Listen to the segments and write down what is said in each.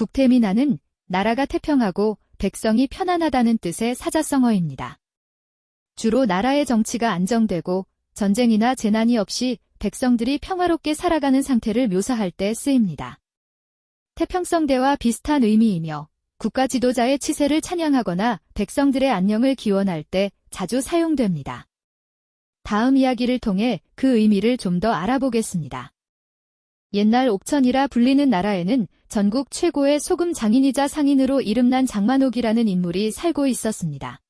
국태민안은 나라가 태평하고 백성이 편안하다는 뜻의 사자성어입니다. 주로 나라의 정치가 안정되고 전쟁이나 재난이 없이 백성들이 평화롭게 살아가는 상태를 묘사할 때 쓰입니다. 태평성대와 비슷한 의미이며 국가 지도자의 치세를 찬양하거나 백성들의 안녕을 기원할 때 자주 사용됩니다. 다음 이야기를 통해 그 의미를 좀 더 알아보겠습니다. 옛날 옥천이라 불리는 나라에는 전국 최고의 소금 장인이자 상인으로 이름난 장만옥이라는 인물이 살고 있었습니다.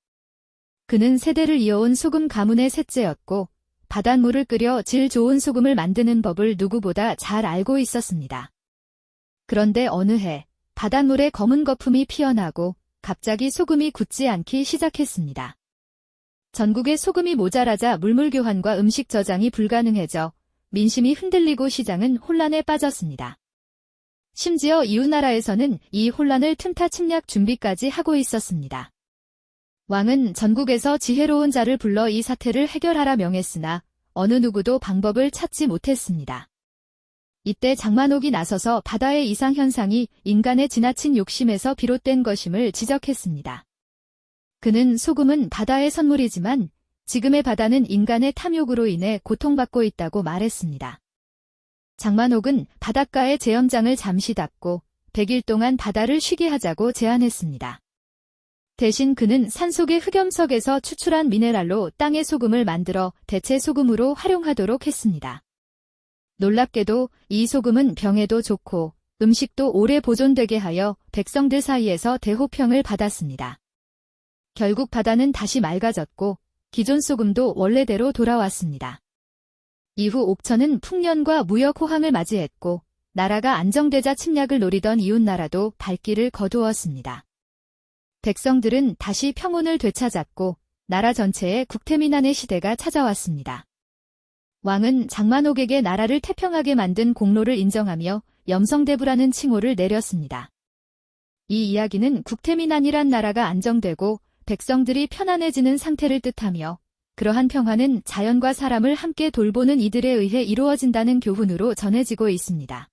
그는 세대를 이어온 소금 가문의 셋째였고 바닷물을 끓여 질 좋은 소금을 만드는 법을 누구보다 잘 알고 있었습니다. 그런데 어느 해 바닷물에 검은 거품이 피어나고 갑자기 소금이 굳지 않기 시작했습니다. 전국에 소금이 모자라자 물물 교환과 음식 저장이 불가능해져 민심이 흔들리고 시장은 혼란에 빠졌습니다. 심지어 이웃나라에서는 이 혼란을 틈타 침략 준비까지 하고 있었습니다. 왕은 전국에서 지혜로운 자를 불러 이 사태를 해결하라 명했으나 어느 누구도 방법을 찾지 못했습니다. 이때 장만옥이 나서서 바다의 이상 현상이 인간의 지나친 욕심에서 비롯된 것임을 지적했습니다. 그는 소금은 바다의 선물이지만 지금의 바다는 인간의 탐욕으로 인해 고통받고 있다고 말했습니다. 장만옥은 바닷가의 제염장을 잠시 닫고 100일 동안 바다를 쉬게 하자고 제안했습니다. 대신 그는 산속의 흑염석에서 추출한 미네랄로 땅의 소금을 만들어 대체 소금으로 활용하도록 했습니다. 놀랍게도 이 소금은 병에도 좋고 음식도 오래 보존되게 하여 백성들 사이에서 대호평을 받았습니다. 결국 바다는 다시 맑아졌고 기존 소금도 원래대로 돌아왔습니다. 이후 옥천은 풍년과 무역 호황을 맞이했고 나라가 안정되자 침략을 노리던 이웃나라도 발길을 거두었습니다. 백성들은 다시 평온을 되찾았고 나라 전체에 국태민안의 시대가 찾아왔습니다. 왕은 장만옥에게 나라를 태평하게 만든 공로를 인정하며 염성대부라는 칭호를 내렸습니다. 이 이야기는 국태민안이란 나라가 안정되고 백성들이 편안해지는 상태를 뜻하며 그러한 평화는 자연과 사람을 함께 돌보는 이들에 의해 이루어진다는 교훈으로 전해지고 있습니다.